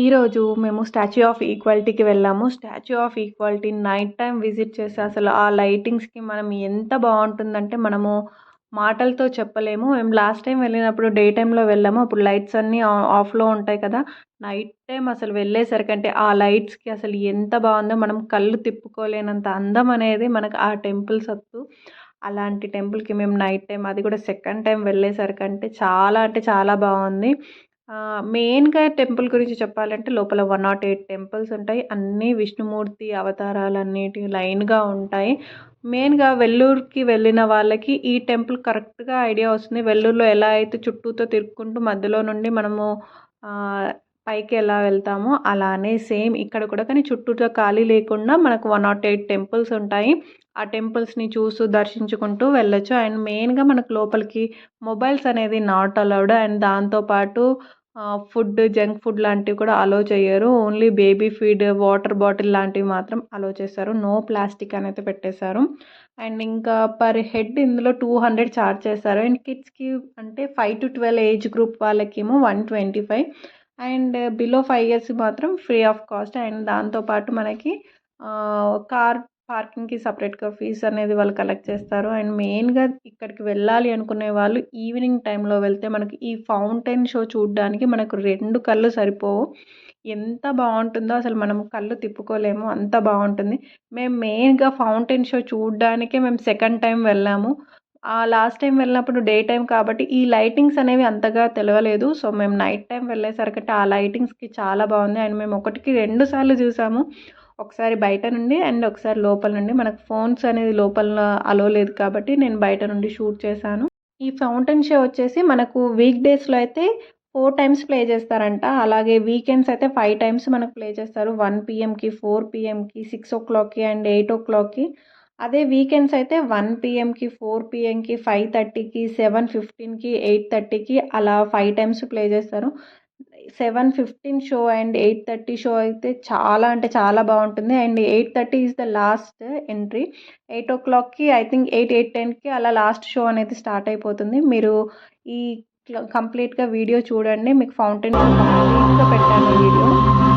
ఈరోజు మేము statue of ఈక్వాలిటీకి వెళ్ళాము. Statue of Equality night time visit చేస్తే అసలు ఆ లైటింగ్స్కి మనం ఎంత బాగుంటుందంటే మనము మాటలతో చెప్పలేము. మేము లాస్ట్ టైం వెళ్ళినప్పుడు డే టైంలో వెళ్ళాము. అప్పుడు లైట్స్ అన్నీ ఆఫ్లో ఉంటాయి కదా. నైట్ టైం అసలు వెళ్ళేసరికి అంటే ఆ లైట్స్కి అసలు ఎంత బాగుందో మనం కళ్ళు తిప్పుకోలేనంత అందం అనేది మనకు ఆ టెంపుల్ సత్తు. అలాంటి టెంపుల్కి మేము నైట్ టైం అది కూడా సెకండ్ టైం వెళ్ళేసరికి అంటే చాలా అంటే చాలా బాగుంది. మెయిన్గా టెంపుల్ గురించి చెప్పాలంటే లోపల వన్ నాట్ ఎయిట్ టెంపుల్స్ ఉంటాయి. అన్నీ విష్ణుమూర్తి అవతారాలు అన్నిటి లైన్గా ఉంటాయి. మెయిన్గా వెల్లూరుకి వెళ్ళిన వాళ్ళకి ఈ టెంపుల్ కరెక్ట్గా ఐడియా వస్తుంది. వెల్లూరులో ఎలా అయితే చుట్టూతో తిరుక్కుంటూ మధ్యలో నుండి మనము పైకి ఎలా వెళ్తామో అలానే సేమ్ ఇక్కడ కూడా. కానీ చుట్టూతో ఖాళీ లేకుండా మనకు వన్ నాట్ ఎయిట్ టెంపుల్స్ ఉంటాయి. ఆ టెంపుల్స్ని చూస్తూ దర్శించుకుంటూ వెళ్ళొచ్చు. అండ్ మెయిన్గా మనకు లోపలికి మొబైల్స్ అనేది నాట్ అలౌడ్. అండ్ దాంతోపాటు ఫుడ్ జంక్ ఫుడ్ లాంటివి కూడా అలో చేయరు. Only baby feed water bottle లాంటివి మాత్రం అలో చేశారు నో ప్లాస్టిక్ అనేది పెట్టేశారు. అండ్ ఇంకా పర్ హెడ్ ఇందులో టూ హండ్రెడ్ ఛార్జ్ చేస్తారు అండ్ కిడ్స్కి అంటే five to twelve age group వాళ్ళకేమో one twenty five and below five years మాత్రం ఫ్రీ ఆఫ్ కాస్ట్ అండ్ దాంతోపాటు మనకి కార్ పార్కింగ్కి సపరేట్గా ఫీజ్ అనేది వాళ్ళు కలెక్ట్ చేస్తారు. అండ్ మెయిన్గా ఇక్కడికి వెళ్ళాలి అనుకునే వాళ్ళు ఈవినింగ్ టైంలో వెళ్తే మనకి ఈ ఫౌంటైన్ షో చూడడానికి మనకు రెండు కళ్ళు సరిపోవు. ఎంత బాగుంటుందో అసలు మనం కళ్ళు తిప్పుకోలేము. అంత బాగుంటుంది. మేము మెయిన్గా ఫౌంటైన్ షో చూడడానికే మేము సెకండ్ టైం వెళ్ళాము. ఆ లాస్ట్ టైం వెళ్ళినప్పుడు డే టైం కాబట్టి ఈ లైటింగ్స్ అనేవి అంతగా తెలియలేదు సో మేము నైట్ టైం వెళ్ళేసరికి ఆ లైటింగ్స్కి చాలా బాగుంది. అండ్ మేము ఒకటికి రెండు సార్లు చూసాము. ఒకసారి బయట నుండి అండ్ ఒకసారి లోపల నుండి. మనకు ఫోన్స్ అనేది లోపల అలో లేదు కాబట్టి నేను బయట నుండి షూట్ చేశాను. ఈ ఫౌంటైన్ షో వచ్చేసి మనకు వీక్ డేస్లో అయితే ఫోర్ టైమ్స్ ప్లే చేస్తారంట. అలాగే వీకెండ్స్ అయితే ఫైవ్ టైమ్స్ మనకు ప్లే చేస్తారు. వన్ పిఎంకి ఫోర్ పిఎంకి సిక్స్ ఓ క్లాక్కి అండ్ ఎయిట్ ఓ క్లాక్కి అదే వీకెండ్స్ అయితే వన్ పిఎంకి ఫోర్ పిఎంకి ఫైవ్ థర్టీకి సెవెన్ ఫిఫ్టీన్కి ఎయిట్ థర్టీకి అలా ఫైవ్ టైమ్స్ ప్లే చేస్తారు. Seven fifteen show and eight thirty show అయితే చాలా అంటే చాలా బాగుంటుంది. And eight thirty is the last entry. Eight ఓ క్లాక్కి ఐ థింక్ ఎయిట్ ఎయిట్ టెన్కి అలా లాస్ట్ షో అనేది స్టార్ట్ అయిపోతుంది. మీరు ఈ కంప్లీట్గా వీడియో చూడండి. మీకు ఫౌంటైన్ కంప్లీట్గా పెట్టాను video.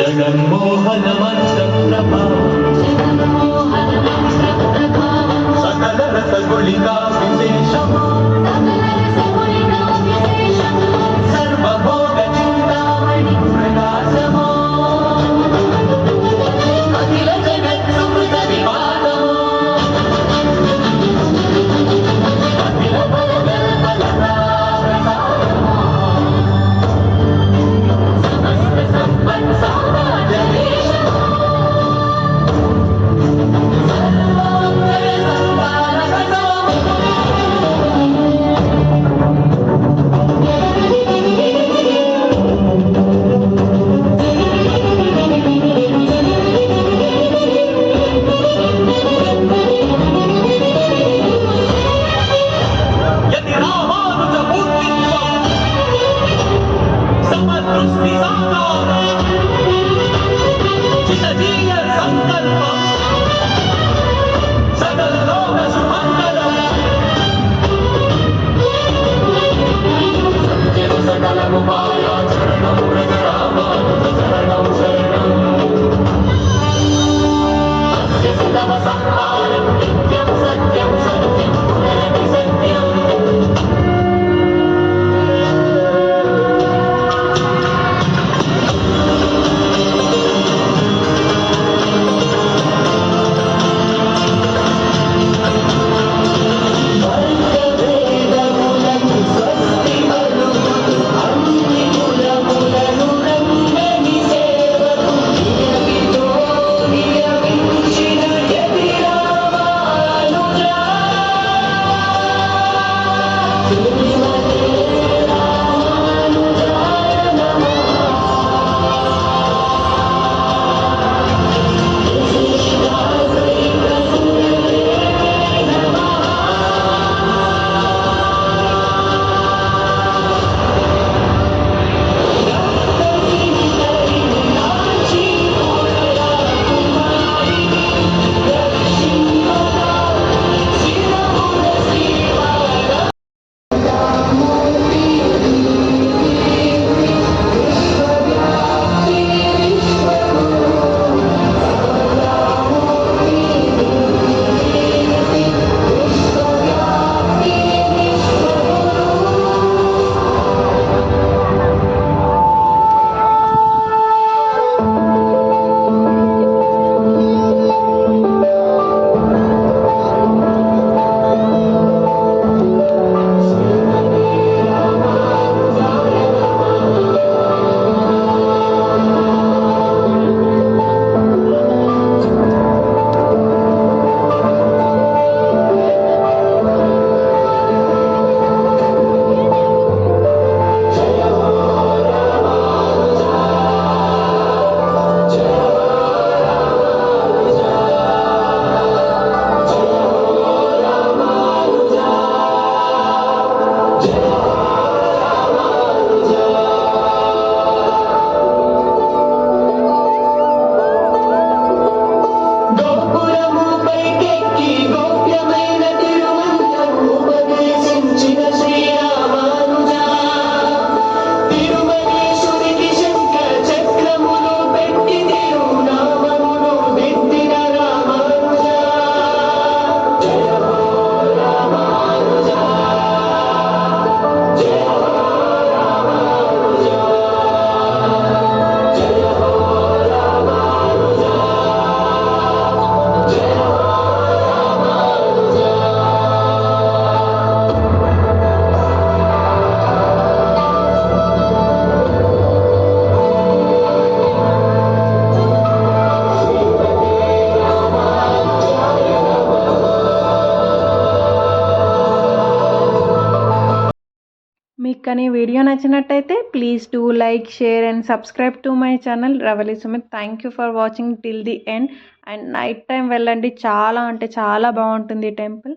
జగన్మోహన మంత్ర ప్రభావం సకల రసగుళికా విశేషము సర్వభోగ Hallelujah. మీకు కానీ వీడియో నచ్చినట్టయితే please do like share and subscribe to my channel Ravali Sumith. Thank you for watching till the end and night time వెళ్ళండి. చాలా అంటే చాలా బాగుంటుంది ఈ టెంపుల్.